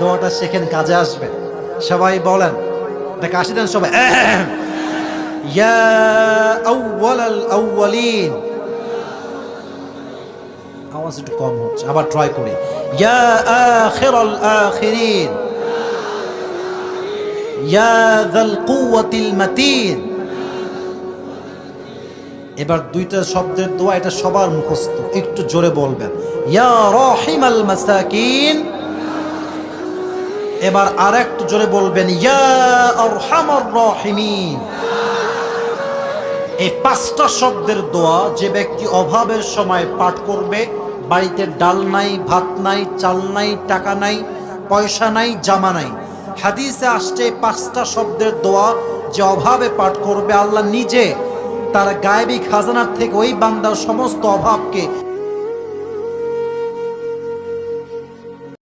দোয়াটা শেখেন কাজে আসবে। সবাই বলেন, দেখ, আসি দেন সবাই। আওয়াজ একটু কম হচ্ছে, আবার ট্রাই করি। ইয়া মাতিন। এবার দুইটা শব্দের দোয়া, এটা সবার মুখস্থ, একটু জোরে বলবেন। ইয়া রহিমাল মাসাকিন। এবার আর একটু জোরে বলবেন এই পাঁচটা শব্দের দোয়া যে ব্যক্তি অভাবের সময় পাঠ করবে, বাড়িতে ডাল নাই, ভাত নাই, চাল নাই, টাকা নাই, পয়সা নাই, জামা নাই। হাদিসে আসছে পাঁচটা শব্দের দোয়া যে অভাবে পাঠ করবে, আল্লাহ নিজে তার গায়েবী খাজানার থেকে ওই বান্দার সমস্ত অভাবকে